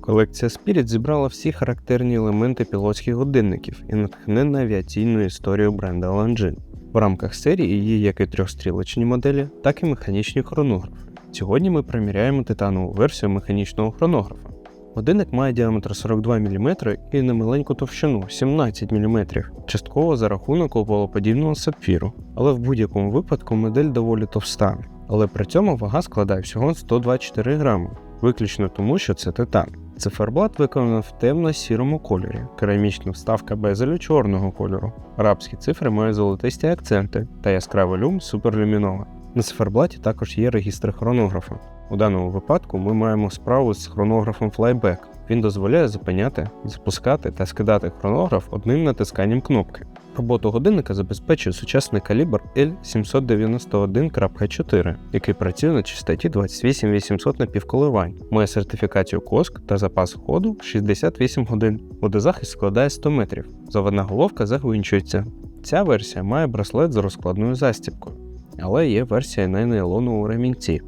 Колекція Spirit зібрала всі характерні елементи пілотських годинників і натхнена авіаційною історією бренда Longines. В рамках серії є як і трьохстрілочні моделі, так і механічні хронографи. Сьогодні ми приміряємо титанову версію механічного хронографа. Годинник має діаметр 42 мм і немаленьку товщину 17 мм, частково за рахунок ополоподібного сапфіру, але в будь-якому випадку модель доволі товста. Але при цьому вага складає всього 124 грами, виключно тому, що це титан. Циферблат виконано в темно-сірому кольорі, керамічна вставка безелю чорного кольору. Арабські цифри мають золотисті акценти та яскравий люм суперлюмінова. На циферблаті також є регістр хронографа. У даному випадку ми маємо справу з хронографом Flyback. Він дозволяє зупиняти, запускати та скидати хронограф одним натисканням кнопки. Роботу годинника забезпечує сучасний калібр L791.4, який працює на частоті 28800 напівколивань, має сертифікацію КОСК та запас ходу 68 годин. Водозахист складає 100 метрів. Заводна головка загвинчується. Ця версія має браслет з розкладною застібкою, але є версія на нейлоновому ремінці.